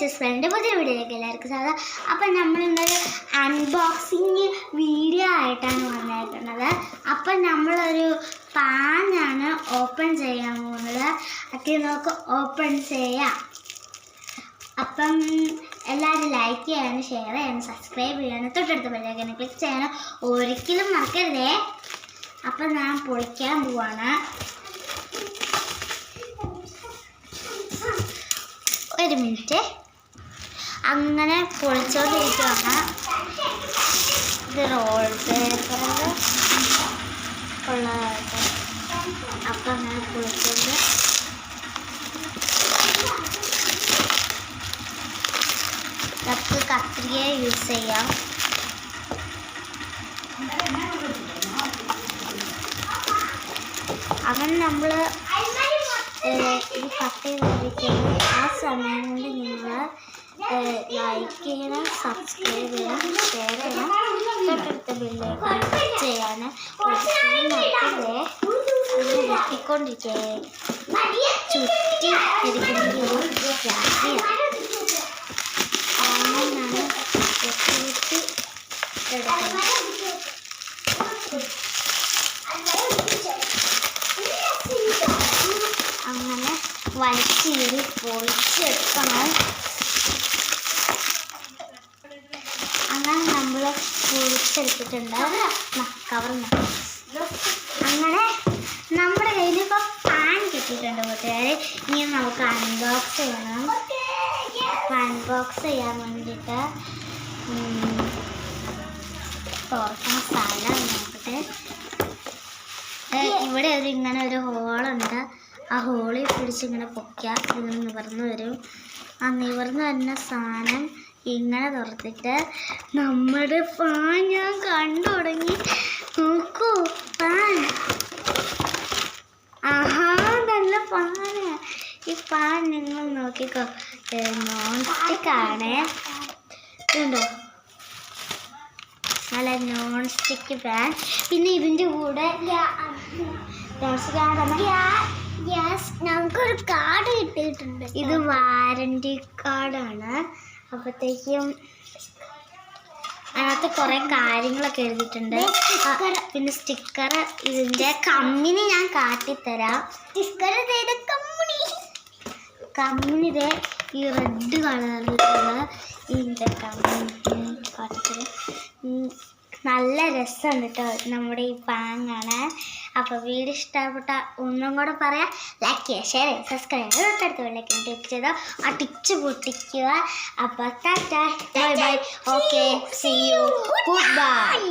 Chess front പുതിയ വീഡിയോയിലേക്ക് എല്ലാവർക്കും സാധാ അപ്പം നമ്മളിന്നൊരു അൺബോക്സിങ് വീഡിയോ ആയിട്ടാണ് വന്നേക്കുന്നത്. അപ്പം നമ്മളൊരു പാനാണ് ഓപ്പൺ ചെയ്യാൻ പോകുന്നത്. അതിൽ നമുക്ക് ഓപ്പൺ ചെയ്യാം. അപ്പം എല്ലാവരും ലൈക്ക് ചെയ്യാനും ഷെയർ ചെയ്യാനും സബ്സ്ക്രൈബ് ചെയ്യാനും തൊട്ടടുത്ത ബെല്ലൈക്കനെ ക്ലിക്ക് ചെയ്യാനും ഒരിക്കലും മറക്കരുതേ. അപ്പം ഞാൻ പൊളിക്കാൻ പോവാണ്. ഒരു മിനിറ്റ് അങ്ങനെ പൊളിച്ചോണ്ടിരിക്കുകയാണ് ഇത് റോൾ പേപ്പറിൽ ഉള്ളതായിട്ട് അപ്പം അങ്ങനെ പൊളിച്ചോണ്ട്. നമുക്ക് കത്രിക യൂസ് ചെയ്യാം. അങ്ങനെ നമ്മൾ ഈ കത്തി ആ സമയം കൊണ്ട് നിങ്ങൾ ലൈക്ക് ചെയ്യണം സബ്സ്ക്രൈബ് ചെയ്യണം ഷെയർ ചെയ്യണം. തൊട്ടടുത്ത ബില്ലേക്ക് ചെയ്യാൻ വെട്ടിക്കൊണ്ടിരിക്കുക ചുറ്റി ഇരിക്കുന്ന ഒരു രാത്രിയാണ് അങ്ങനെയാണ് വെട്ടി എടുക്കുന്നത് അങ്ങനെ വലിച്ചീരി പൊളിച്ചെടുക്കണം അങ്ങനെ നമ്മൾ പൊളിച്ചെടുത്തിട്ടുണ്ട് കവർ അങ്ങനെ നമ്മുടെ കയ്യിൽ ഇപ്പോൾ പാൻ കിട്ടിയിട്ടുണ്ട് കൂട്ടുകാരെ. ഇനി നമുക്ക് അൺബോക്സ് ചെയ്യണം. അൺബോക്സ് ചെയ്യാൻ വേണ്ടിയിട്ട് ഉം, തുറക്കുന്ന സ്ഥലം നോക്കട്ടെ. ഇവിടെ ഒരു ഇങ്ങനെ ഒരു ഹോളുണ്ട് ആ ഹോളിൽ പിടിച്ച് ഇങ്ങനെ പൊക്കുക ഇങ്ങനെ നിവർന്ന് വരും. ആ നിവർന്ന് വരുന്ന സാധനം ഇങ്ങനെ തുറത്തിട്ട് നമ്മുടെ ഫാൻ ഞാൻ കണ്ടു തുടങ്ങി. നോക്കൂ ഫാൻ ആഹാ നല്ല ഫാന് ഈ ഫാൻ നിങ്ങൾ നോക്കിക്കോ. നോൺ സ്റ്റിക്ക് ആണേ. നല്ല നോൺ സ്റ്റിക്ക് ഫാൻ പിന്നെ ഇതിന്റെ കൂടെ സ്റ്റിക്ക് ഞങ്ങൾക്കൊരു കാർഡ് കിട്ടിയിട്ടുണ്ട്. ഇത് വാറണ്ടി കാർഡാണ് അപ്പോഴത്തേക്കും അതിനകത്ത് കുറേ കാര്യങ്ങളൊക്കെ എഴുതിയിട്ടുണ്ട്. പിന്നെ സ്റ്റിക്കർ ഇതിന്റെ കമ്മിനി ഞാൻ കാട്ടിത്തരാം. സ്റ്റിക്കർ കമ്മിനിത് ഈ റെഡ് കളറിലുള്ള ഇതിന്റെ കമ്മിനി കാട്ടിത്തരാം. നല്ല രസമുണ്ട് കേട്ടോ നമ്മുടെ ഈ പാങ് കാണാൻ. അപ്പോൾ വീഡിയോ ഇഷ്ടപ്പെട്ട ഒന്നും കൂടെ പറയാം. ലൈക്ക് ചെയ്യുക ഷെയർ ചെയ്യുക സബ്സ്ക്രൈബ് ചെയ്യുക. തൊട്ടടുത്ത് വിളിക്കും ക്ലിക്ക് ചെയ്ത് അടിച്ച് പൊട്ടിക്കുക. അപ്പോൾ tata. Bye bye okay see you goodbye